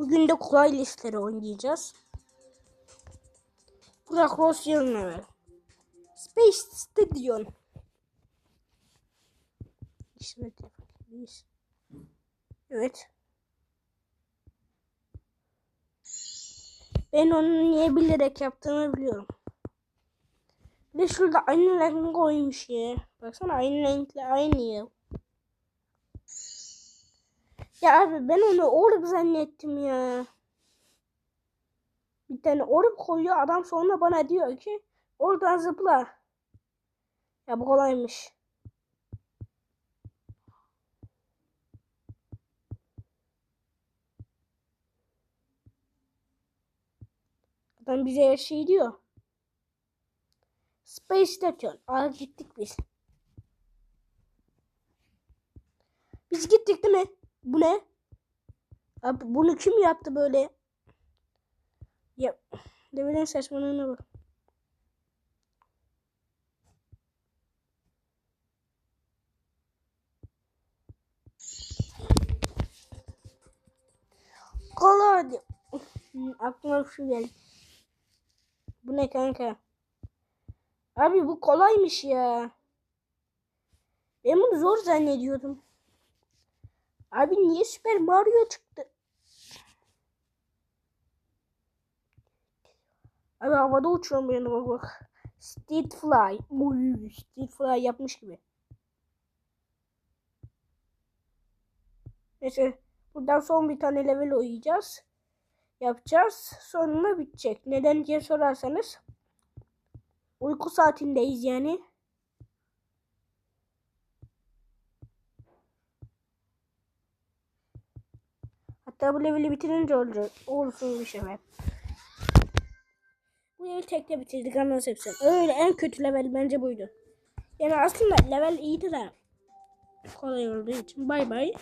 Bugün de kolay listeleri oynayacağız. Burak Rosya'nın evi. Space Station. İşime telefon. Evet. Ben onu niye bilerek yaptığımı biliyorum. Bir de şurada aynı renk koymuş ya. Baksana aynı renkle aynı ya. Ya abi ben onu orb zannettim ya. Bir tane orb koyuyor adam sonra bana diyor ki oradan zıpla. Ya bu kolaymış. Adam bize her şeyi diyor. Space Station. Aa gittik biz. Biz gittik değil mi? Bu ne? Abi bunu kim yaptı böyle? Ya devenin saçmalığına bak. Kolay. Aklıma bir şey geldi. Bu ne kanka? Abi bu kolaymış ya. Ben bunu zor zannediyordum. Abi niye Süper Mario çıktı? Abi havada uçuyorum bu yana bak bak. Street Fly. Uy, Street Fly yapmış gibi. Neyse buradan son bir tane level oynayacağız. Yapacağız. Sonra bitecek. Neden diye sorarsanız uyku saatindeyiz yani. Bu leveli bitirince olacak. Olsun bir şey be. Bu leveli tekte bitirdik anlasın hepsini. Öyle en kötü level bence buydu. Yani aslında level iyiydi de kolay olduğu için. Bay bay.